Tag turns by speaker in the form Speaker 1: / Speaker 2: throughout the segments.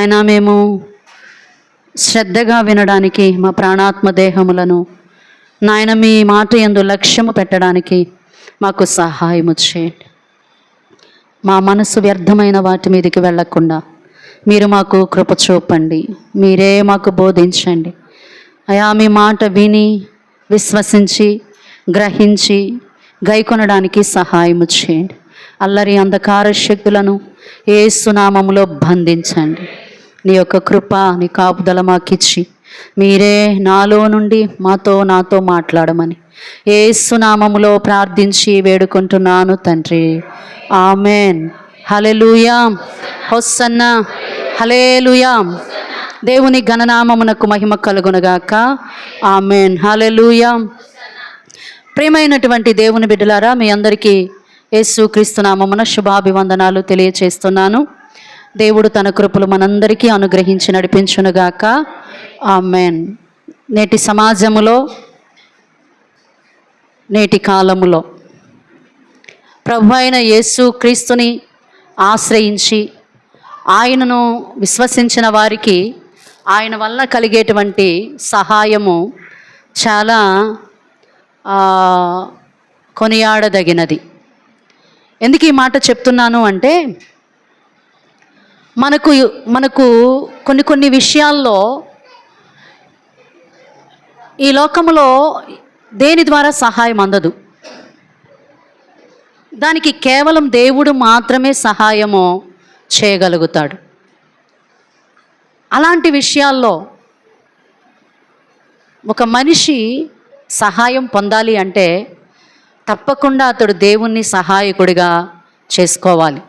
Speaker 1: నాయన మేము శ్రద్ధగా వినడానికి మా ప్రాణాత్మ దేహములను నాయన మీ మాట ఎందు లక్ష్యము పెట్టడానికి మాకు సహాయము చేయండి. మా మనసు వ్యర్థమైన వాటి మీదకి వెళ్ళకుండా మీరు మాకు కృప చూపండి. మీరే మాకు బోధించండి. అయా మీ మాట విని విశ్వసించి గ్రహించి గైకొనడానికి సహాయము చేయండి. అల్లరి అంధకార శక్తులను ఏసునామములో బంధించండి. నీ యొక్క కృప నీ కాపుదల మాకిచ్చి. మీరే నాలో నుండి మాతో నాతో మాట్లాడమని. ఏసునామములో ప్రార్థించి వేడుకుంటున్నాను తండ్రి. ఆమెన్. హలెలుయాం హొస్సన్న. హలేలుయాం దేవుని గణనామమునకు మహిమ కలుగునగాక. ఆమెన్. హలెలుయాం ప్రియమైనటువంటి దేవుని బిడ్డలారా మీ అందరికీ యేసు క్రీస్తు నామమున శుభాభివందనాలు తెలియచేస్తున్నాను. దేవుడు తన కృపలు మనందరికీ అనుగ్రహించి నడిపించునుగాక. ఆమెన్. నేటి సమాజములో నేటి కాలములో ప్రభు అయిన యేసు క్రీస్తుని ఆశ్రయించి ఆయనను విశ్వసించిన వారికి ఆయన వల్ల కలిగేటువంటి సహాయము చాలా కొనియాడదగినది. ఎందుకు ఈ మాట చెప్తున్నాను అంటే మనకు మనకు కొన్ని కొన్ని విషయాల్లో ఈ లోకములో దేని ద్వారా సహాయం అందదు. దానికి కేవలం దేవుడు మాత్రమే సహాయము చేయగలుగుతాడు. అలాంటి విషయాల్లో ఒక మనిషి సహాయం పొందాలి అంటే తప్పకుండా అతడు దేవుణ్ణి సహాయకుడిగా చేసుకోవాలి.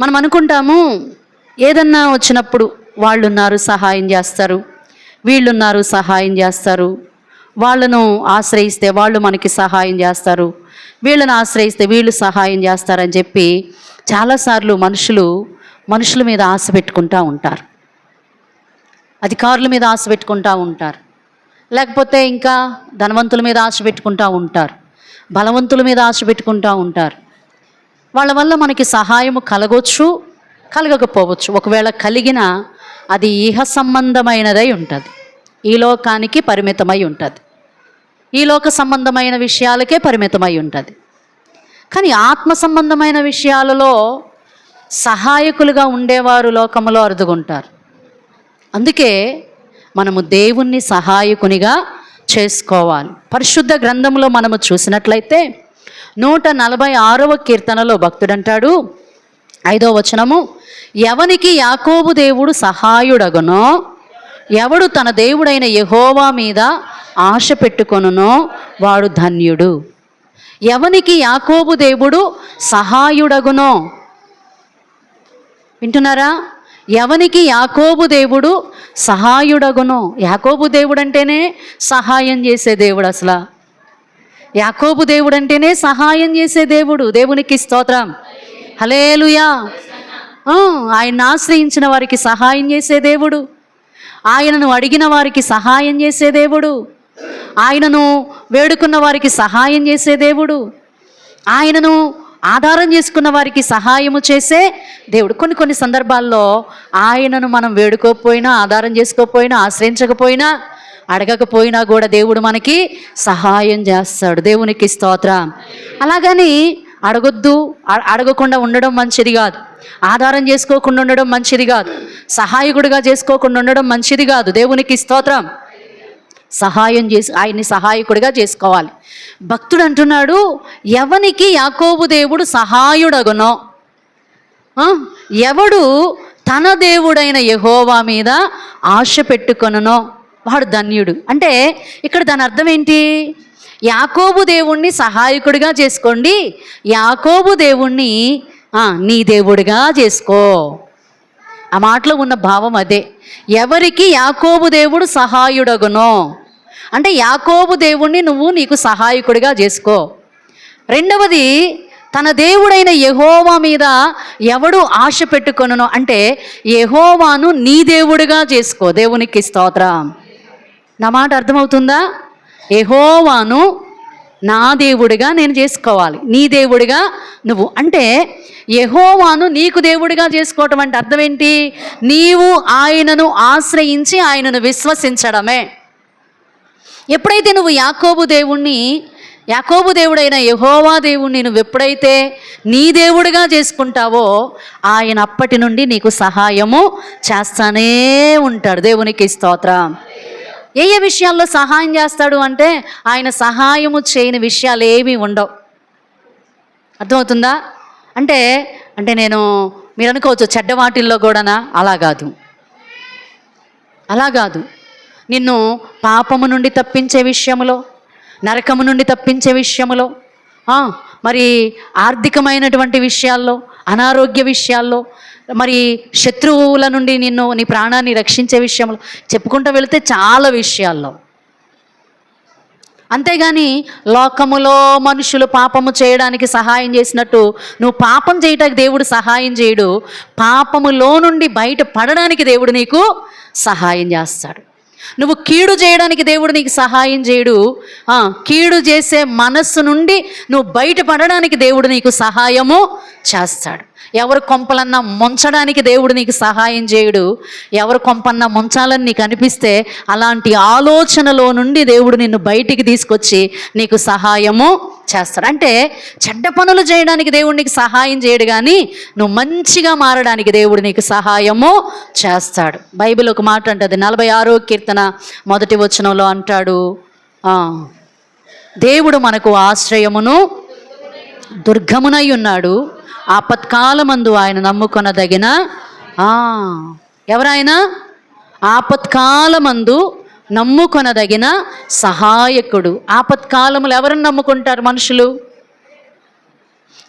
Speaker 1: మనం అనుకుంటాము ఏదన్నా వచ్చినప్పుడు వాళ్ళు ఉన్నారు సహాయం చేస్తారు. వీళ్ళున్నారు సహాయం చేస్తారు. వాళ్ళను ఆశ్రయిస్తే వాళ్ళు మనకి సహాయం చేస్తారు. వీళ్ళని ఆశ్రయిస్తే వీళ్ళు సహాయం చేస్తారని చెప్పి చాలాసార్లు మనుషులు మనుషుల మీద ఆశ పెట్టుకుంటూ ఉంటారు. అధికారుల మీద ఆశ పెట్టుకుంటూ ఉంటారు. లేకపోతే ఇంకా ధనవంతుల మీద ఆశ పెట్టుకుంటూ ఉంటారు. బలవంతుల మీద ఆశ పెట్టుకుంటూ ఉంటారు. వాళ్ళ వల్ల మనకి సహాయం కలగొచ్చు కలగకపోవచ్చు. ఒకవేళ కలిగిన అది ఇహ సంబంధమైనదై ఉంటుంది. ఈ లోకానికి పరిమితమై ఉంటుంది. ఈ లోక సంబంధమైన విషయాలకే పరిమితమై ఉంటుంది. కానీ ఆత్మ సంబంధమైన విషయాలలో సహాయకులుగా ఉండేవారు లోకములో అరుదుకుంటారు అందుకే మనము దేవుణ్ణి సహాయకునిగా చేసుకోవాలి. పరిశుద్ధ గ్రంథంలో మనము చూసినట్లయితే నూట నలభై ఆరవ కీర్తనలో భక్తుడంటాడు. ఐదో వచనము ఎవనికి యాకోబు దేవుడు సహాయుడగునో ఎవడు తన దేవుడైన యహోవా మీద ఆశ పెట్టుకొనునో వాడు ధన్యుడు. ఎవనికి యాకోబు దేవుడు సహాయుడగునో. వింటున్నారా? ఎవనికి యాకోబు దేవుడు సహాయుడగునో. యాకోబు దేవుడు అంటేనే సహాయం చేసే దేవుడు అసలు. యాకోబు దేవుడు అంటేనే సహాయం చేసే దేవుడు. దేవునికి స్తోత్రం. హలేలుయా ఆ, ఆయన్ని ఆశ్రయించిన వారికి సహాయం చేసే దేవుడు. ఆయనను అడిగిన వారికి సహాయం చేసే దేవుడు. ఆయనను వేడుకున్న వారికి సహాయం చేసే దేవుడు. ఆయనను ఆధారం చేసుకున్న వారికి సహాయము చేసే దేవుడు. కొన్ని కొన్ని సందర్భాల్లో ఆయనను మనం వేడుకోకపోయినా ఆధారం చేసుకోకపోయినా ఆశ్రయించకపోయినా అడగకపోయినా కూడా దేవుడు మనకి సహాయం చేస్తాడు. దేవునికి స్తోత్రం. అలాగని అడగొద్దు అడగకుండా ఉండడం మంచిది కాదు. ఆధారం చేసుకోకుండా ఉండడం మంచిది కాదు. సహాయకుడిగా చేసుకోకుండా ఉండడం మంచిది కాదు. దేవునికి స్తోత్రం. సహాయం చేసి ఆయన్ని సహాయకుడిగా చేసుకోవాలి. భక్తుడు అంటున్నాడు ఎవనికి యాకోబు దేవుడు సహాయుడగునో? ఎవడు తన దేవుడైన యహోవా మీద ఆశ పెట్టుకొనునో? వాడు ధన్యుడు. అంటే ఇక్కడ దాని అర్థం ఏంటి? యాకోబు దేవుణ్ణి సహాయకుడిగా చేసుకోండి. యాకోబు దేవుణ్ణి నీ దేవుడిగా చేసుకో. ఆ మాటలో ఉన్న భావం అదే. ఎవరికి యాకోబు దేవుడు సహాయుడగునో? అంటే యాకోబు దేవుణ్ణి నువ్వు నీకు సహాయకుడిగా చేసుకో. రెండవది తన దేవుడైన యహోవా మీద ఎవడు ఆశ పెట్టుకొనునో? అంటే యహోవాను నీ దేవుడిగా చేసుకో. దేవునికి స్తోత్రం. నా మాట అర్థమవుతుందా? ఎహోవాను నా దేవుడిగా నేను చేసుకోవాలి. నీ దేవుడిగా నువ్వు. అంటే యహోవాను నీకు దేవుడిగా చేసుకోవటం అంటే అర్థం ఏంటి నీవు ఆయనను ఆశ్రయించి ఆయనను విశ్వసించడమే. ఎప్పుడైతే నువ్వు యాకోబు దేవుణ్ణి యాకోబు దేవుడైన యహోవా దేవుణ్ణి నువ్వు ఎప్పుడైతే నీ దేవుడిగా చేసుకుంటావో ఆయన అప్పటి నుండి నీకు సహాయము చేస్తానే ఉంటాడు. దేవునికి స్తోత్రం. ఏ ఏ విషయాల్లో సహాయం చేస్తాడు అంటే ఆయన సహాయము చేయని విషయాలు ఏమీ ఉండవు. అర్థమవుతుందా? అంటే అంటే నేను మీరు అనుకోవచ్చు చెడ్డ వాటిల్లో కూడానా? అలా కాదు. అలా కాదు. నిన్ను పాపము నుండి తప్పించే విషయములో నరకము నుండి తప్పించే విషయములో మరి ఆర్థికమైనటువంటి విషయాల్లో అనారోగ్య విషయాల్లో మరి శత్రువుల నుండి నిన్ను నీ ప్రాణాన్ని రక్షించే విషయంలో చెప్పుకుంటూ వెళితే చాలా విషయాల్లో. అంతేగాని లోకములో మనుషులు పాపము చేయడానికి సహాయం చేసినట్టు నువ్వు పాపం చేయటానికి దేవుడు సహాయం చేయడు. పాపములో నుండి బయట పడడానికి దేవుడు నీకు సహాయం చేస్తాడు. నువ్వు కీడు చేయడానికి దేవుడు నీకు సహాయం చేయడు. కీడు చేసే మనస్సు నుండి నువ్వు బయటపడడానికి దేవుడు నీకు సహాయము చేస్తాడు. ఎవరు కొంపలన్నా ముంచడానికి దేవుడు నీకు సహాయం చేయడు. ఎవరు కొంపన్నా ముంచాలని నీకు అనిపిస్తే అలాంటి ఆలోచనలో నుండి దేవుడు నిన్ను బయటికి తీసుకొచ్చి నీకు సహాయము చేస్తాడు. అంటే చెడ్డ పనులు చేయడానికి దేవుడు నీకు సహాయం చేయడు కానీ నువ్వు మంచిగా మారడానికి దేవుడు నీకు సహాయము చేస్తాడు. బైబిల్ ఒక మాట అంటది నలభై ఆరో కీర్తన మొదటి వచనంలో అంటాడు దేవుడు మనకు ఆశ్రయమును దుర్గమునై ఉన్నాడు. ఆపత్కాలమందు ఆయన నమ్ముకొనదగిన ఆ, ఎవరాయన? ఆపత్కాలమందు నమ్ముకొనదగిన సహాయకుడు. ఆపత్కాలములు ఎవరిని నమ్ముకుంటారు మనుషులు?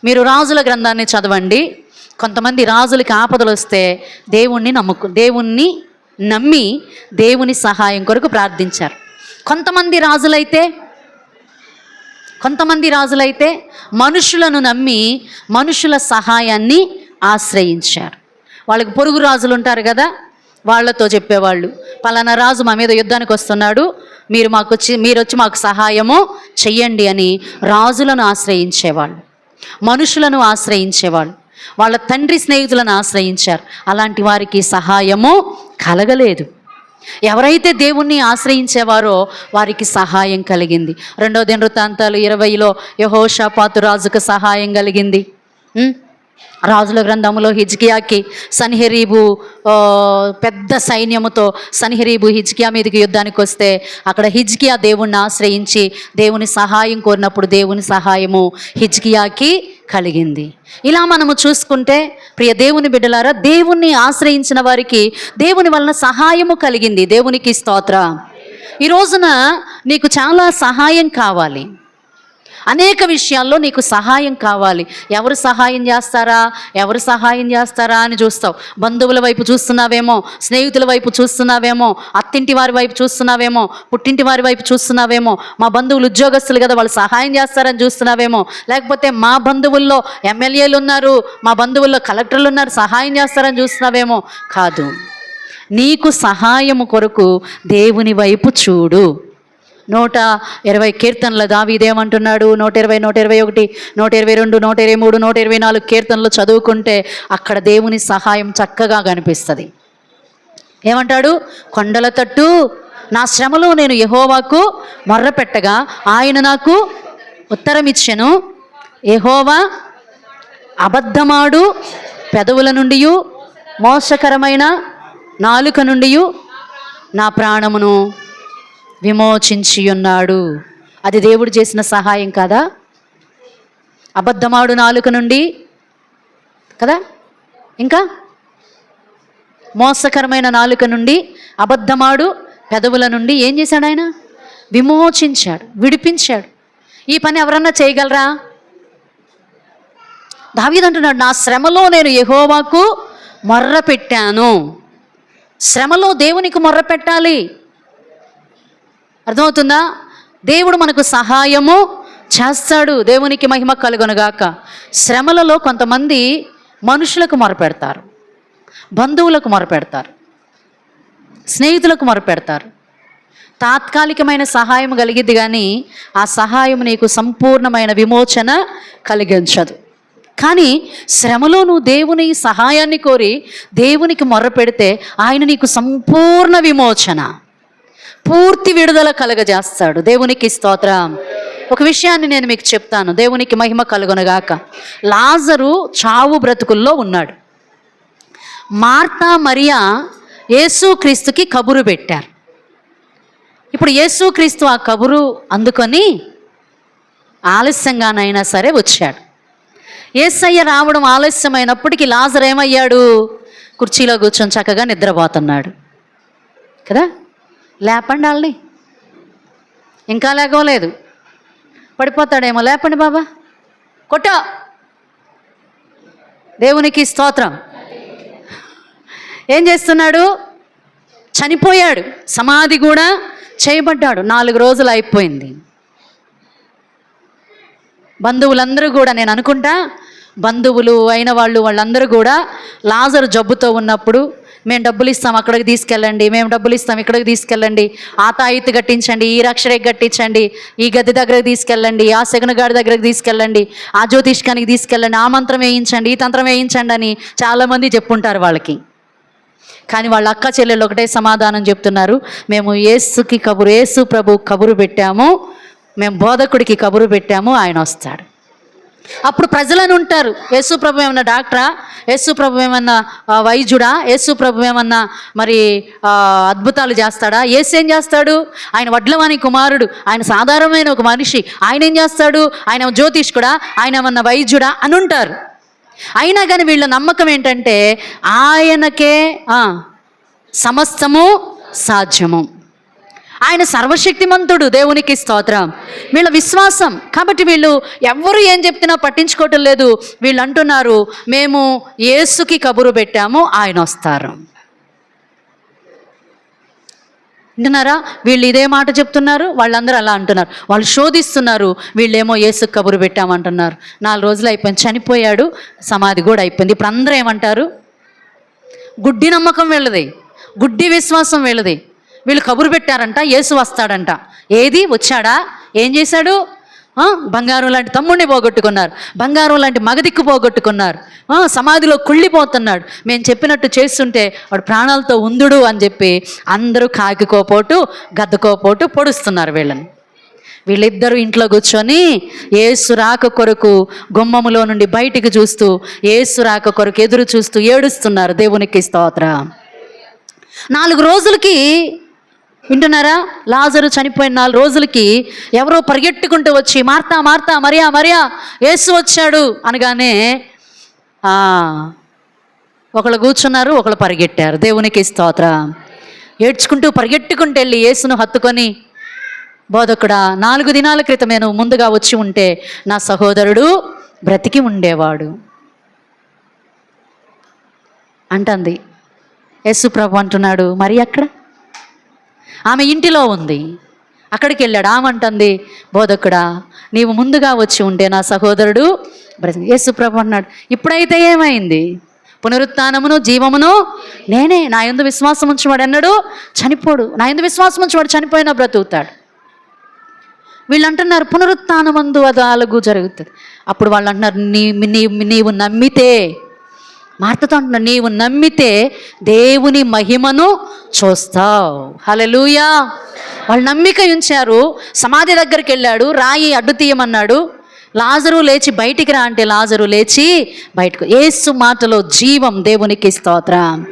Speaker 1: మీరు రాజుల గ్రంథాన్ని చదవండి. కొంతమంది రాజులకి ఆపదలు వస్తే దేవుణ్ణి నమ్ముకు దేవుణ్ణి నమ్మి దేవుని సహాయం కొరకు ప్రార్థించారు. కొంతమంది రాజులైతే కొంతమంది రాజులైతే మనుషులను నమ్మి మనుషుల సహాయాన్ని ఆశ్రయించారు. వాళ్ళకి పొరుగు రాజులు ఉంటారు కదా వాళ్ళతో చెప్పేవాళ్ళు పలానా రాజు మా మీద యుద్ధానికి వస్తున్నాడు మీరు మాకు వచ్చి మీరు వచ్చి మాకు సహాయము చెయ్యండి అని రాజులను ఆశ్రయించేవాళ్ళు మనుషులను ఆశ్రయించేవాళ్ళు వాళ్ళ తండ్రి స్నేహితులను ఆశ్రయించారు. అలాంటి వారికి సహాయము కలగలేదు. ఎవరైతే దేవుణ్ణి ఆశ్రయించేవారో వారికి సహాయం కలిగింది. రెండో దినవృత్తాంతాలు ఇరవైలో యహోషాపాతు రాజుకు సహాయం కలిగింది. రాజుల గ్రంథములో హిజ్కియాకి సన్హెరీబు పెద్ద సైన్యముతో సన్హెరీబు హిజ్కియా మీదకి యుద్ధానికి వస్తే అక్కడ హిజ్కియా దేవుణ్ణి ఆశ్రయించి దేవుని సహాయం కోరినప్పుడు దేవుని సహాయము హిజ్కియాకి కలిగింది. ఇలా మనము చూసుకుంటే ప్రియ దేవుని బిడ్డలారా దేవుణ్ణి ఆశ్రయించిన వారికి దేవుని వలన సహాయము కలిగింది. దేవునికి స్తోత్ర. ఈ రోజున నీకు చాలా సహాయం కావాలి. అనేక విషయాల్లో నీకు సహాయం కావాలి. ఎవరు సహాయం చేస్తారా? ఎవరు సహాయం చేస్తారా అని చూస్తావు. బంధువుల వైపు చూస్తున్నావేమో స్నేహితుల వైపు చూస్తున్నావేమో అత్తింటి వారి వైపు చూస్తున్నావేమో పుట్టింటి వారి వైపు చూస్తున్నావేమో మా బంధువులు ఉద్యోగస్తులు కదా వాళ్ళు సహాయం చేస్తారని చూస్తున్నావేమో. లేకపోతే మా బంధువుల్లో ఎమ్మెల్యేలు ఉన్నారు మా బంధువుల్లో కలెక్టర్లు ఉన్నారు సహాయం చేస్తారని చూస్తున్నావేమో. కాదు. నీకు సహాయము కొరకు దేవుని వైపు చూడు. నూట ఇరవై కీర్తనల దావీదేమంటున్నాడు. నూట ఇరవై నూట ఇరవై ఒకటి నూట ఇరవై రెండు నూట ఇరవై మూడు నూట ఇరవై నాలుగు కీర్తనలు చదువుకుంటే అక్కడ దేవుని సహాయం చక్కగా కనిపిస్తుంది. ఏమంటాడు? కొండల తట్టు నా శ్రమలో నేను యహోవాకు మొర్ర పెట్టగా ఆయన నాకు ఉత్తరం ఇచ్చెను యహోవా అబద్ధమాడు పెదవుల నుండి మోసకరమైన నాలుక నుండి నా ప్రాణమును విమోచించి ఉన్నాడు అది దేవుడు చేసిన సహాయం కాదా? అబద్ధమాడు నాలుక నుండి కదా? ఇంకా? మోసకరమైన నాలుక నుండి అబద్ధమాడు పెదవుల నుండి ఏం చేశాడు ఆయన? విమోచించాడు విడిపించాడు. ఈ పని ఎవరన్నా చేయగలరా? దావీదంటున్నాడు నా శ్రమలో నేను ఎహోవాకు మొర్ర పెట్టాను శ్రమలో దేవునికి మొర్ర పెట్టాలి అర్థమవుతుందా? దేవుడు మనకు సహాయము చేస్తాడు. దేవునికి మహిమ కలుగొనగాక. శ్రమలలో కొంతమంది మనుషులకు మొరపెడతారు. బంధువులకు మొరపెడతారు. స్నేహితులకు మొరపెడతారు. తాత్కాలికమైన సహాయం కలిగిద్ది కానీ ఆ సహాయం నీకు సంపూర్ణమైన విమోచన కలిగించదు. కానీ శ్రమలో నువ్వు దేవుని సహాయాన్ని కోరి దేవునికి మొర్ర పెడితే ఆయన నీకు సంపూర్ణ విమోచన. పూర్తి విడుదల కలగజేస్తాడు. దేవునికి స్తోత్రం. ఒక విషయాన్ని నేను మీకు చెప్తాను. దేవునికి మహిమ కలుగునగాక. లాజరు చావు బ్రతుకుల్లో ఉన్నాడు. మార్తా మరియా యేసుక్రీస్తుకి కబురు పెట్టారు. ఇప్పుడు యేసుక్రీస్తు ఆ కబురు అందుకొని ఆలస్యంగానైనా సరే వచ్చాడు. ఏసయ్య రావడం ఆలస్యమైనప్పటికీ లాజర్ ఏమయ్యాడు? కుర్చీలో కూర్చొని చక్కగా నిద్రపోతున్నాడు. కదా? లేపండి వాళ్ళని ఇంకా లేకోలేదు పడిపోతాడేమో. లేపండి బాబా. కొట్ట. దేవునికి స్తోత్రం. ఏం చేస్తున్నాడు? చనిపోయాడు. సమాధి కూడా చేయబడ్డాడు. నాలుగు రోజులు అయిపోయింది. బంధువులందరూ కూడా నేను అనుకుంటా బంధువులు అయిన వాళ్ళు వాళ్ళందరూ కూడా లాజరు జబ్బుతో ఉన్నప్పుడు మేము డబ్బులు ఇస్తాం అక్కడికి తీసుకెళ్ళండి. మేము డబ్బులు ఇస్తాం ఇక్కడికి తీసుకెళ్ళండి. ఆ తాయిత్తు కట్టించండి ఈ రక్షరేకి కట్టించండి ఈ గది దగ్గరకు తీసుకెళ్ళండి ఆ సెగనగాడి దగ్గరకు తీసుకెళ్ళండి ఆ జ్యోతిష్కానికి తీసుకెళ్ళండి ఆ మంత్రం వేయించండి ఈ తంత్రం వేయించండి అని చాలామంది చెప్పుంటారు వాళ్ళకి. కానీ వాళ్ళ అక్క చెల్లెలు ఒకటే సమాధానం చెప్తున్నారు. మేము ఏసుకి కబురు ఏసు ప్రభు కబురు పెట్టాము. మేము బోధకుడికి కబురు పెట్టాము ఆయన వస్తాడు. అప్పుడు ప్రజలను ఉంటారు. యేసు ప్రభు ఏమన్నా డాక్టరా? యేసు ప్రభు ఏమన్నా వైద్యుడా? యేసు ప్రభు ఏమన్నా మరి అద్భుతాలు చేస్తాడా? ఏసు ఏం చేస్తాడు? ఆయన వడ్లవాణి కుమారుడు. ఆయన సాధారణమైన ఒక మనిషి. ఆయన ఏం చేస్తాడు? ఆయన జ్యోతిష్కుడా? ఆయన ఏమన్నా వైద్యుడా? అని ఉంటారు. అయినా కానీ వీళ్ళ నమ్మకం ఏంటంటే ఆయనకే సమస్తము సాధ్యము. ఆయన సర్వశక్తిమంతుడు దేవునికి స్తోత్రం. వీళ్ళ విశ్వాసం కాబట్టి వీళ్ళు ఎవ్వరు ఏం చెప్తున్నా పట్టించుకోవటం లేదు. వీళ్ళు అంటున్నారు మేము యేసుకి కబురు పెట్టాము ఆయన వస్తారు. అంటున్నారా వీళ్ళు ఇదే మాట చెప్తున్నారు వాళ్ళందరూ అలా అంటున్నారు. వాళ్ళు శోధిస్తున్నారు వీళ్ళేమో యేసుకు కబురు పెట్టామంటున్నారు. నాలుగు రోజులు అయిపోయింది చనిపోయాడు సమాధి కూడా అయిపోయింది. ఇప్పుడు అందరూ ఏమంటారు? గుడ్డి నమ్మకం వీళ్ళది. గుడ్డి విశ్వాసం వీళ్ళది. వీళ్ళు కబురు పెట్టారంట యేసు వస్తాడంట. ఏది? వచ్చాడా? ఏం చేశాడు? బంగారం లాంటి తమ్ముడిని పోగొట్టుకున్నారు. బంగారం లాంటి మగదిక్కు పోగొట్టుకున్నారు. సమాధిలో కుళ్ళిపోతున్నాడు. మేము చెప్పినట్టు చేస్తుంటే వాడు ప్రాణాలతో ఉందుడు అని చెప్పి అందరూ కాకికోపోటు గద్దకోపోటు పొడుస్తున్నారు వీళ్ళని. వీళ్ళిద్దరూ ఇంట్లో కూర్చొని ఏసు రాక కొరకు గుమ్మములో నుండి బయటికి చూస్తూ ఏసు రాక కొరకు ఎదురు చూస్తూ ఏడుస్తున్నారు దేవునికి స్తోత్ర. నాలుగు రోజులకి వింటున్నారా? లాజరు చనిపోయిన నాలుగు రోజులకి ఎవరో పరిగెట్టుకుంటూ వచ్చి Martha Martha Maria Maria Yesu వచ్చాడు అనగానే ఒకళ్ళు కూర్చున్నారు ఒకళ్ళు పరిగెట్టారు. దేవునికి స్తోత్ర. ఏడ్చుకుంటూ పరిగెట్టుకుంటూ వెళ్ళి యేసును హత్తుకొని బోధకుడా నాలుగు దినాల క్రితం నేను ముందుగా వచ్చి ఉంటే నా సహోదరుడు బ్రతికి ఉండేవాడు అంటుంది. యేసు ప్రభు అంటున్నాడు మరి అక్కడ ఆమె ఇంటిలో ఉంది. అక్కడికి వెళ్ళాడు. ఆమంటుంది బోధకుడా నీవు ముందుగా వచ్చి ఉంటే నా సహోదరుడు బ్రతికి యేసు ప్రభు అన్నాడు ఇప్పుడైతే ఏమైంది? పునరుత్నమును జీవమును నేనే నా ఎందు విశ్వాసం ఉంచువాడు అన్నాడు చనిపోడు. నా ఎందు విశ్వాసం ఉంచువాడు చనిపోయినా బ్రతుకుతాడు. వీళ్ళు అంటున్నారు పునరుత్నమందు అది అలాగూ జరుగుతుంది. అప్పుడు వాళ్ళు అంటున్నారు నీ నీ నీవు నమ్మితే మార్తతో అంటున్నా నీవు నమ్మితే దేవుని మహిమను చూస్తావు. హలలుయా వాళ్ళు నమ్మిక ఉంచారు. సమాధి దగ్గరికి వెళ్ళాడు. రాయి అడ్డు తీయమన్నాడు. లాజరు లేచి బయటికి రా అంటే లాజరు లేచి బయటకు. ఏసు మాటలో జీవం దేవునికి స్తోత్రం.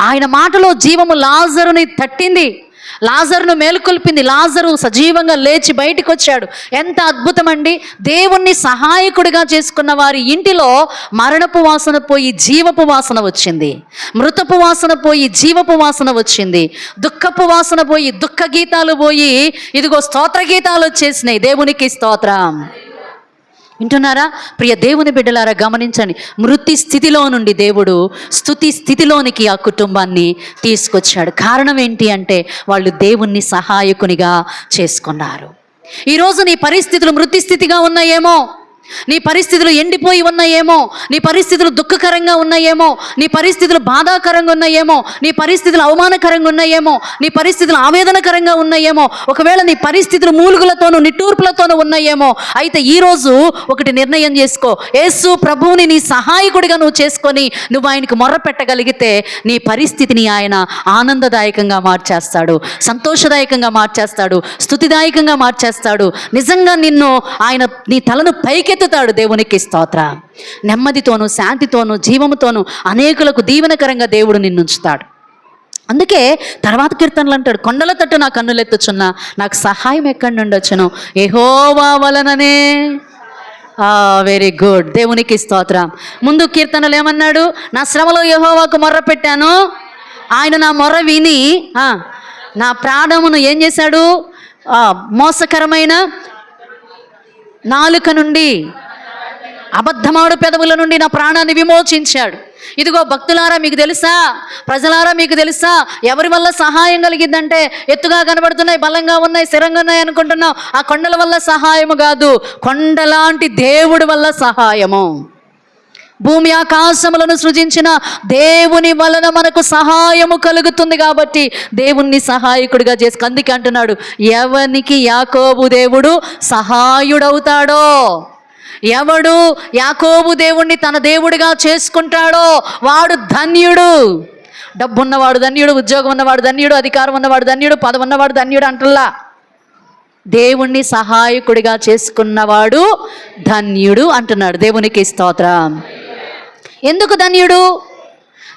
Speaker 1: ఆయన మాటలో జీవము లాజరుని తట్టింది. లాజర్ను మేలుకొల్పింది. లాజరు సజీవంగా లేచి బయటికి వచ్చాడు ఎంత అద్భుతం అండి దేవుణ్ణి సహాయకుడిగా చేసుకున్న వారి ఇంటిలో మరణపు వాసన పోయి జీవపు వాసన వచ్చింది. మృతపు వాసన పోయి జీవపు వాసన వచ్చింది. దుఃఖపు వాసన పోయి దుఃఖ గీతాలు పోయి ఇదిగో స్తోత్ర గీతాలు వచ్చేసినాయి. దేవునికి స్తోత్రం. వింటున్నారా? ప్రియ దేవుని బిడ్డలారా గమనించండి. మృతి స్థితిలో నుండి దేవుడు స్థుతి స్థితిలోనికి ఆ కుటుంబాన్ని తీసుకొచ్చాడు. కారణం ఏంటి అంటే వాళ్ళు దేవుణ్ణి సహాయకునిగా చేసుకున్నారు. ఈరోజు నీ పరిస్థితులు మృతి స్థితిగా ఉన్నాయేమో? నీ పరిస్థితులు ఎండిపోయి ఉన్నాయేమో నీ పరిస్థితులు దుఃఖకరంగా ఉన్నాయేమో నీ పరిస్థితులు బాధాకరంగా ఉన్నాయేమో నీ పరిస్థితులు అవమానకరంగా ఉన్నాయేమో నీ పరిస్థితులు ఆవేదనకరంగా ఉన్నాయేమో ఒకవేళ నీ పరిస్థితులు మూలుగులతోనూ నిట్టూర్పులతోనూ ఉన్నాయేమో అయితే ఈరోజు ఒకటి నిర్ణయం చేసుకో. యేసు ప్రభువుని నీ సహాయకుడిగా నువ్వు చేసుకొని నువ్వు ఆయనకు మొర్ర పెట్టగలిగితే నీ పరిస్థితిని ఆయన ఆనందదాయకంగా మార్చేస్తాడు సంతోషదాయకంగా మార్చేస్తాడు స్థుతిదాయకంగా మార్చేస్తాడు. నిజంగా నిన్ను ఆయన నీ తలను పైకెత్తుతాడు దేవునికి స్తోత్ర. నెమ్మదితోనూ శాంతితోనూ జీవముతోనూ అనేకులకు దీవెనకరంగా దేవుడు నిన్నుంచుతాడు. అందుకే తర్వాత కీర్తనలు అంటాడు కొండల తట్టు నా కన్నులెత్తుచున్నా నాకు సహాయం ఎక్కడి నుండి వచ్చును ఏహోవా వలననే వెరీ గుడ్ దేవునికి స్తోత్రం. ముందు కీర్తనలు ఏమన్నాడు? నా శ్రమలో యహోవాకు మొర్ర పెట్టాను. ఆయన నా మొర్ర విని నా ప్రాణమును ఏం చేశాడు? మోసకరమైన నాలుక నుండి అబద్ధమాడు పెదవుల నుండి నా ప్రాణాన్ని విమోచించాడు. ఇదిగో భక్తులారా మీకు తెలుసా? ప్రజలారా మీకు తెలుసా? ఎవరి వల్ల సహాయం కలిగిందంటే ఎత్తుగా కనబడుతున్నాయి బలంగా ఉన్నాయి స్థిరంగా ఉన్నాయి అనుకుంటున్నాం ఆ కొండల వల్ల సహాయము కాదు కొండలాంటి దేవుడి వల్ల సహాయము. భూమి ఆకాశములను సృజించిన దేవుని వలన మనకు సహాయము కలుగుతుంది కాబట్టి దేవుణ్ణి సహాయకుడిగా చేసుకు అందుకే అంటున్నాడు ఎవనికి యాకోబు దేవుడు సహాయుడవుతాడో? ఎవడు యాకోబు దేవుణ్ణి తన దేవుడిగా చేసుకుంటాడో? వాడు ధన్యుడు. డబ్బు ఉన్నవాడు ధన్యుడు ఉద్యోగం ఉన్నవాడు ధన్యుడు అధికారం ఉన్నవాడు ధన్యుడు పదవి ఉన్నవాడు ధన్యుడు అంటల్లా. దేవుణ్ణి సహాయకుడిగా చేసుకున్నవాడు ధన్యుడు అంటున్నాడు. దేవునికి స్తోత్రం. ఎందుకు ధన్యుడు?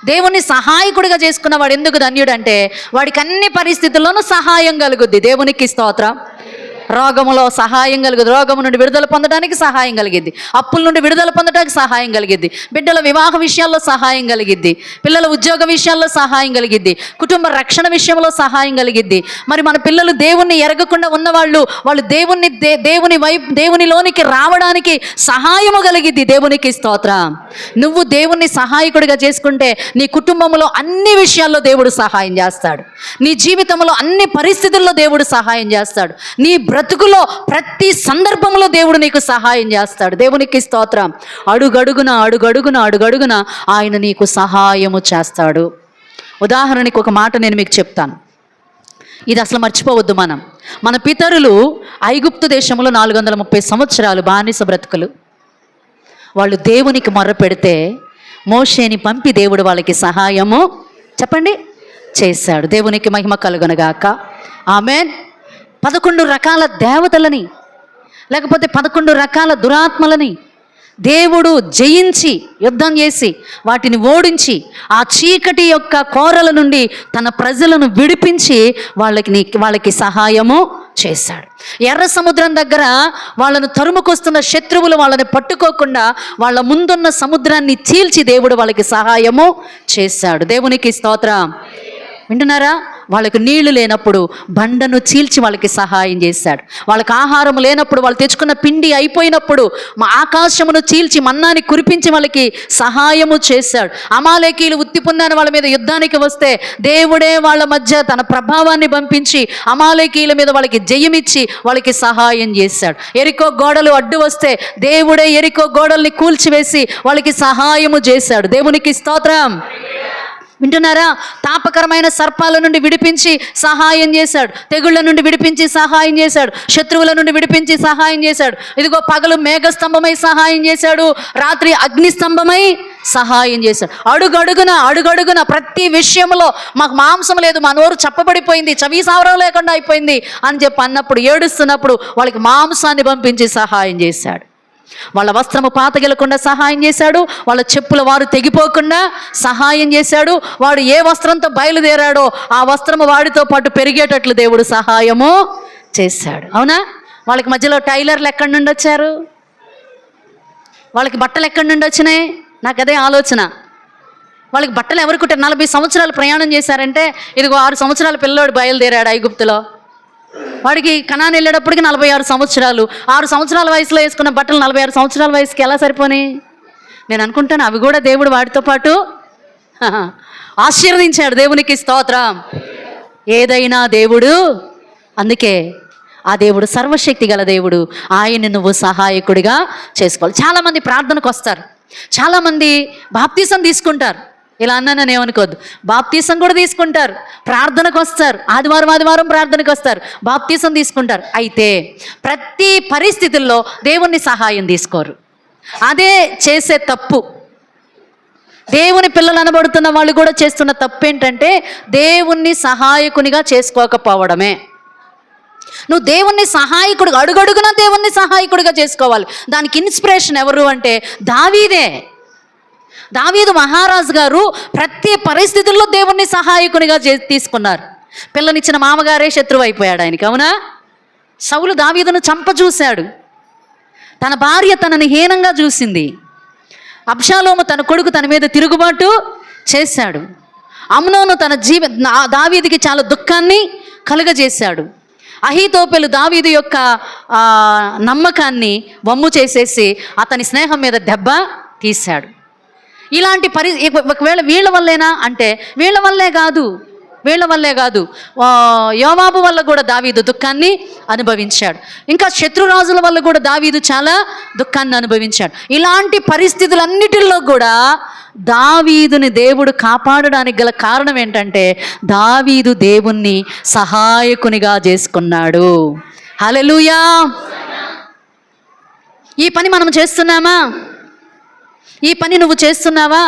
Speaker 1: దేవుణ్ణి సహాయకుడిగా చేసుకున్నవాడు ఎందుకు ధన్యుడు అంటే వాడికి అన్ని పరిస్థితుల్లోనూ సహాయం కలుగుద్ది. దేవునికి స్తోత్రం. రోగములో సహాయం కలుగుద్ది రోగము నుండి విడుదల పొందడానికి సహాయం కలిగిద్ది. అప్పుల నుండి విడుదల పొందడానికి సహాయం కలిగిద్ది. బిడ్డల వివాహ విషయాల్లో సహాయం కలిగిద్ది. పిల్లల ఉద్యోగ విషయాల్లో సహాయం కలిగిద్ది. కుటుంబ రక్షణ విషయంలో సహాయం కలిగిద్ది. మరి మన పిల్లలు దేవుణ్ణి ఎరగకుండా ఉన్నవాళ్ళు వాళ్ళు దేవుణ్ణి దే దేవుని వైపు దేవునిలోనికి రావడానికి సహాయము కలిగిద్ది. దేవునికి స్తోత్రం. నువ్వు దేవుణ్ణి సహాయకుడిగా చేసుకుంటే నీ కుటుంబంలో అన్ని విషయాల్లో దేవుడు సహాయం చేస్తాడు. నీ జీవితంలో అన్ని పరిస్థితుల్లో దేవుడు సహాయం చేస్తాడు. నీ బ్రతుకులో ప్రతి సందర్భంలో దేవుడు నీకు సహాయం చేస్తాడు. దేవునికి స్తోత్రం. అడుగడుగున అడుగడుగున అడుగడుగున ఆయన నీకు సహాయము చేస్తాడు. ఉదాహరణకి ఒక మాట నేను మీకు చెప్తాను. ఇది అసలు మర్చిపోవద్దు మనం. మన పితరులు ఐగుప్తు దేశంలో నాలుగు వందల ముప్పై సంవత్సరాలు బానిస బ్రతుకులు. వాళ్ళు దేవునికి మొర్ర పెడితే మోషేని పంపి దేవుడు వాళ్ళకి సహాయము చెప్పండి చేశాడు. దేవునికి మహిమ కలుగునగాక ఆమెన్. పదకొండు రకాల దేవతలని లేకపోతే పదకొండు రకాల దురాత్మలని దేవుడు జయించి యుద్ధం చేసి వాటిని ఓడించి ఆ చీకటి యొక్క కోరల నుండి తన ప్రజలను విడిపించి వాళ్ళకి వాళ్ళకి సహాయము చేశాడు. ఎర్ర సముద్రం దగ్గర వాళ్ళను తరుముకొస్తున్న శత్రువులు వాళ్ళని పట్టుకోకుండా వాళ్ళ ముందున్న సముద్రాన్ని చీల్చి దేవుడు వాళ్ళకి సహాయము చేశాడు. దేవునికి స్తోత్రం. వింటున్నారా? వాళ్ళకు నీళ్ళు లేనప్పుడు బండను చీల్చి వాళ్ళకి సహాయం చేశాడు. వాళ్ళకి ఆహారం లేనప్పుడు వాళ్ళు తెచ్చుకున్న పిండి అయిపోయినప్పుడు మా ఆకాశమును చీల్చి మన్నాన్ని కురిపించి వాళ్ళకి సహాయము చేశాడు. అమాలేకీలు ఉత్తి పొందాని వాళ్ళ మీద యుద్ధానికి వస్తే దేవుడే వాళ్ళ మధ్య తన ప్రభావాన్ని పంపించి అమాలేకీల మీద వాళ్ళకి జయమిచ్చి వాళ్ళకి సహాయం చేశాడు. ఎరికో గోడలు అడ్డు వస్తే దేవుడే ఎరికో గోడల్ని కూల్చివేసి వాళ్ళకి సహాయము చేశాడు. దేవునికి స్తోత్రం. వింటున్నారా? తాపకరమైన సర్పాల నుండి విడిపించి సహాయం చేశాడు. తెగుళ్ళ నుండి విడిపించి సహాయం చేశాడు. శత్రువుల నుండి విడిపించి సహాయం చేశాడు. ఇదిగో పగలు మేఘస్తంభమై సహాయం చేశాడు. రాత్రి అగ్నిస్తంభమై సహాయం చేశాడు. అడుగడుగున అడుగడుగున ప్రతి విషయంలో మాకు మాంసం లేదు మా నోరు చెప్పబడిపోయింది చవి సావరం లేకుండా అయిపోయింది అని చెప్పి అన్నప్పుడు ఏడుస్తున్నప్పుడు వాళ్ళకి మాంసాన్ని పంపించి సహాయం చేశాడు. వాళ్ళ వస్త్రము పాతగెలకుండా సహాయం చేశాడు వాళ్ళ చెప్పుల వారు తెగిపోకుండా సహాయం చేశాడు వాడు ఏ వస్త్రంతో బయలుదేరాడో ఆ వస్త్రము వాడితో పాటు పెరిగేటట్లు దేవుడు సహాయము చేశాడు. అవునా? వాళ్ళకి మధ్యలో టైలర్లు ఎక్కడి నుండి వచ్చారు? వాళ్ళకి బట్టలు ఎక్కడి నుండి వచ్చినాయి? నాకు అదే ఆలోచన. వాళ్ళకి బట్టలు ఎవరు కుట్టారు నలభై సంవత్సరాలు ప్రయాణం చేశారంటే ఇదిగో ఆరు సంవత్సరాల పిల్లోడు బయలుదేరాడు ఐగుప్తులో. వాడికి కణాన్ని వెళ్ళేటప్పటికి నలభై ఆరు సంవత్సరాలు. ఆరు సంవత్సరాల వయసులో వేసుకున్న బట్టలు నలభై ఆరు సంవత్సరాల వయసుకి ఎలా సరిపోని? నేను అనుకుంటాను అవి కూడా దేవుడు వాడితో పాటు ఆశీర్వదించాడు దేవునికి స్తోత్రం. ఏదైనా దేవుడు అందుకే ఆ దేవుడు సర్వశక్తి గల దేవుడు ఆయన్ని నువ్వు సహాయకుడిగా చేసుకోవాలి. చాలామంది ప్రార్థనకు వస్తారు. చాలామంది బాప్తీసం తీసుకుంటారు. ఇలా అన్నానని ఏమనుకోద్దు బాప్తీసం కూడా తీసుకుంటారు. ప్రార్థనకు వస్తారు. ఆదివారం ఆదివారం ప్రార్థనకు వస్తారు. బాప్తీసం తీసుకుంటారు. అయితే ప్రతి పరిస్థితుల్లో దేవుణ్ణి సహాయం తీసుకోరు. అదే చేసే తప్పు. దేవుని పిల్లలు అనబడుతున్న వాళ్ళు కూడా చేస్తున్న తప్పు ఏంటంటే దేవుణ్ణి సహాయకునిగా చేసుకోకపోవడమే. నువ్వు దేవుణ్ణి సహాయకుడు అడుగడుగున దేవుణ్ణి సహాయకుడిగా చేసుకోవాలి. దానికి ఇన్స్పిరేషన్ ఎవరు అంటే దావీదే. దావీదు మహారాజు గారు ప్రతి పరిస్థితుల్లో దేవుణ్ణి సహాయకునిగా చే తీసుకున్నారు. పిల్లనిచ్చిన మామగారే శత్రువు అయిపోయాడు ఆయనకి అవునా? సౌలు దావీదును చంపచూశాడు తన భార్య తనని హీనంగా చూసింది. అబ్షాలోము తన కొడుకు తన మీద తిరుగుబాటు చేశాడు. అమ్నోను తన జీవ దావీదికి చాలా దుఃఖాన్ని కలుగజేశాడు. అహీతోపెలు దావీదు యొక్క నమ్మకాన్ని వమ్ము చేసేసి అతని స్నేహం మీద దెబ్బ తీశాడు. ఇలాంటి పరి ఒకవేళ వీళ్ళ వల్లేనా అంటే వీళ్ళ వల్లే కాదు వీళ్ళ వల్లే కాదు యోవాబు వల్ల కూడా దావీదు దుఃఖాన్ని అనుభవించాడు. ఇంకా శత్రురాజుల వల్ల కూడా దావీదు చాలా దుఃఖాన్ని అనుభవించాడు. ఇలాంటి పరిస్థితులన్నిటిల్లో కూడా దావీదుని దేవుడు కాపాడడానికి గల కారణం ఏంటంటే దావీదు దేవుణ్ణి సహాయకునిగా చేసుకున్నాడు. హల్లెలూయా! ఈ పని మనం చేస్తున్నామా? ఈ పని నువ్వు చేస్తున్నావా?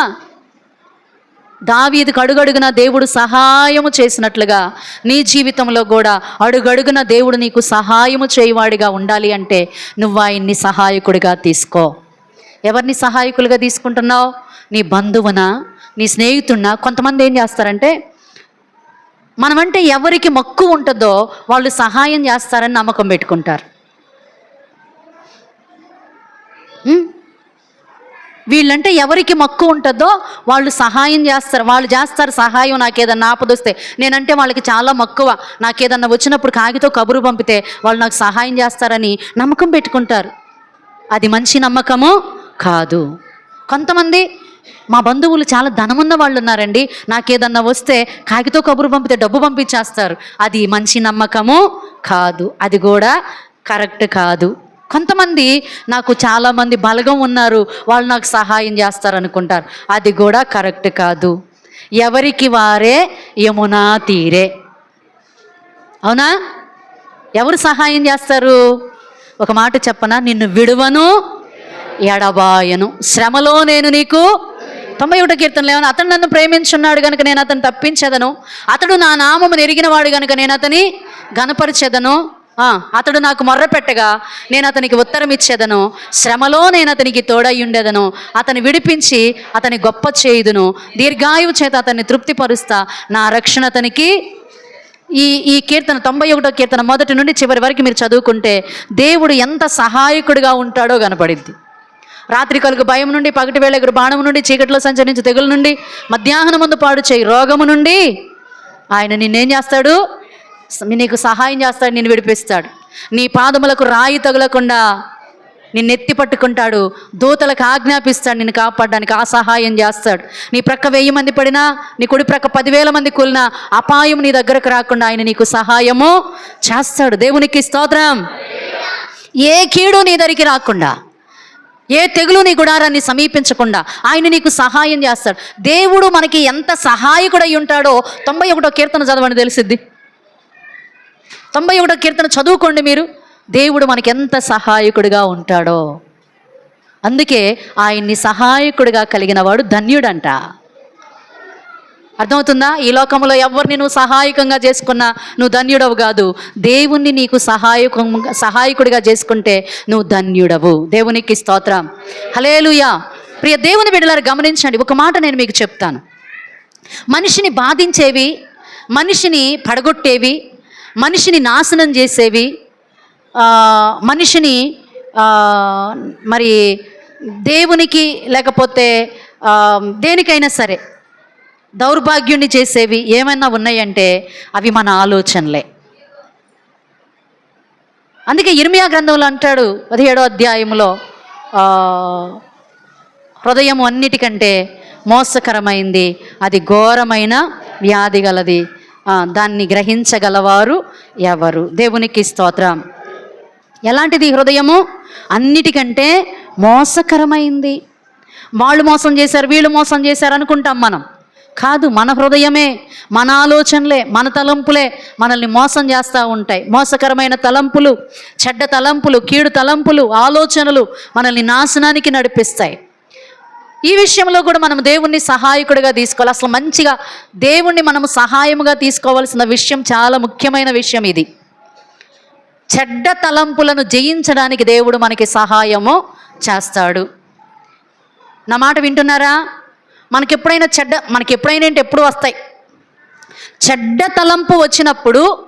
Speaker 1: దావీదికి అడుగడుగున దేవుడు సహాయము చేసినట్లుగా నీ జీవితంలో కూడా అడుగడుగున దేవుడు నీకు సహాయము చేయవాడిగా ఉండాలి అంటే నువ్వు ఆయన్ని సహాయకుడిగా తీసుకో. ఎవరిని సహాయకులుగా తీసుకుంటున్నావు? నీ బంధువున? నీ స్నేహితున్నా? కొంతమంది ఏం చేస్తారంటే మనమంటే ఎవరికి మక్కువ ఉంటుందో వాళ్ళు సహాయం చేస్తారని నమ్మకం పెట్టుకుంటారు. వీళ్ళంటే ఎవరికి మక్కువ ఉంటుందో వాళ్ళు సహాయం చేస్తారు. వాళ్ళు చేస్తారు సహాయం నాకేదన్నా ఆపదొస్తే. నేనంటే వాళ్ళకి చాలా మక్కువ. నాకు ఏదన్నా వచ్చినప్పుడు కాగితో కబురు పంపితే వాళ్ళు నాకు సహాయం చేస్తారని నమ్మకం పెట్టుకుంటారు. అది మంచి నమ్మకము కాదు. కొంతమంది మా బంధువులు చాలా ధనమున్న వాళ్ళు ఉన్నారండి. నాకేదన్నా వస్తే కాగితో కబురు పంపితే డబ్బు పంపించేస్తారు. అది మంచి నమ్మకము కాదు. అది కూడా కరెక్ట్ కాదు. కొంతమంది నాకు చాలామంది బలగం ఉన్నారు వాళ్ళు నాకు సహాయం చేస్తారు అనుకుంటారు అది కూడా కరెక్ట్ కాదు. ఎవరికి వారే యమునా తీరే. అవునా? ఎవరు సహాయం చేస్తారు? ఒక మాట చెప్పనా? నిన్ను విడువను ఎడబాయను. శ్రమలో నేను నీకు తొంభై ఒకటో కీర్తనలు ఏమన్నా అతను నన్ను ప్రేమించున్నాడు కనుక నేను అతను తప్పించదను. అతడు నా నామము ఎరిగినవాడు కనుక నేను అతని గనపరిచెదను అతడు నాకు మొర్ర పెట్టగా నేను అతనికి ఉత్తరం ఇచ్చేదను. శ్రమలో నేను అతనికి తోడయ్యుండేదను. అతని విడిపించి అతని గొప్ప చేయుదును. దీర్ఘాయువు చేత అతన్ని తృప్తిపరుస్తా. నా రక్షణ అతనికి. ఈ ఈ కీర్తన తొంభై ఒకటో కీర్తన మొదటి నుండి చివరి వరకు మీరు చదువుకుంటే దేవుడు ఎంత సహాయకుడిగా ఉంటాడో కనపడింది రాత్రి కలుగు భయం నుండి పగటి వేళ బాణం బాణము నుండి చీకట్లో సంచరించి తెగుల నుండి మధ్యాహ్నం ముందు పాడు చేయి రోగము నుండి ఆయన నిన్నేం చేస్తాడు? నీకు సహాయం చేస్తాడు నిన్ను విడిపిస్తాడు. నీ పాదములకు రాయి తగులకుండా నిన్ను ఎత్తి పట్టుకుంటాడు. దూతలకు ఆజ్ఞాపిస్తాడు నిన్ను కాపాడడానికి ఆ సహాయం చేస్తాడు. నీ ప్రక్క వెయ్యి మంది పడినా నీ కుడి ప్రక్క పదివేల మంది కూలినా అపాయం నీ దగ్గరకు రాకుండా ఆయన నీకు సహాయము చేస్తాడు. దేవునికి స్తోత్రం. ఏ కీడు నీ దరికి రాకుండా ఏ తెగులు నీ గుడారాన్ని సమీపించకుండా ఆయన నీకు సహాయం చేస్తాడు. దేవుడు మనకి ఎంత సహాయకుడై ఉంటాడో తొంభై ఒకటో కీర్తన చదవని తెలిసిద్ది? తొంభై ఒకటో కీర్తన చదువుకోండి మీరు. దేవుడు మనకి ఎంత సహాయకుడిగా ఉంటాడో. అందుకే ఆయన్ని సహాయకుడిగా కలిగిన వాడు ధన్యుడంట. అర్థమవుతుందా? ఈ లోకంలో ఎవరిని నువ్వు సహాయకంగా చేసుకున్నా నువ్వు ధన్యుడవు కాదు. దేవుణ్ణి నీకు సహాయకం సహాయకుడిగా చేసుకుంటే నువ్వు ధన్యుడవు. దేవునికి స్తోత్రం. హలేలుయా ప్రియ దేవుని బిడ్డలారు గమనించండి. ఒక మాట నేను మీకు చెప్తాను. మనిషిని బాధించేవి మనిషిని పడగొట్టేవి మనిషిని నాశనం చేసేవి మనిషిని మరి దేవునికి లేకపోతే దేనికైనా సరే దౌర్భాగ్యుణ్ణి చేసేవి ఏమైనా ఉన్నాయంటే అవి మన ఆలోచనలే. అందుకే ఇర్మియా గ్రంథంలో అంటాడు పదిహేడో అధ్యాయంలో హృదయం అన్నిటికంటే మోసకరమైంది అది ఘోరమైన వ్యాధి గలది. దాన్ని గ్రహించగలవారు ఎవరు? దేవునికి స్తోత్రం. ఎలాంటిది హృదయము? అన్నిటికంటే మోసకరమైంది. వాళ్ళు మోసం చేశారు వీళ్ళు మోసం చేశారు అనుకుంటాం మనం. కాదు మన హృదయమే మన ఆలోచనలే మన తలంపులే మనల్ని మోసం చేస్తూ ఉంటాయి. మోసకరమైన తలంపులు చెడ్డ తలంపులు కీడు తలంపులు ఆలోచనలు మనల్ని నాశనానికి నడిపిస్తాయి. ఈ విషయంలో కూడా మనం దేవుణ్ణి సహాయకుడిగా తీసుకోవాలి. అసలు మంచిగా దేవుణ్ణి మనము సహాయముగా తీసుకోవాల్సిన విషయం చాలా ముఖ్యమైన విషయం ఇది. చెడ్డ తలంపులను జయించడానికి దేవుడు మనకి సహాయము చేస్తాడు. నా మాట వింటున్నారా? మనకి ఎప్పుడైనా చెడ్డ మనకి ఎప్పుడైనా ఎప్పుడు వస్తాయి. చెడ్డ తలంపు వచ్చినప్పుడు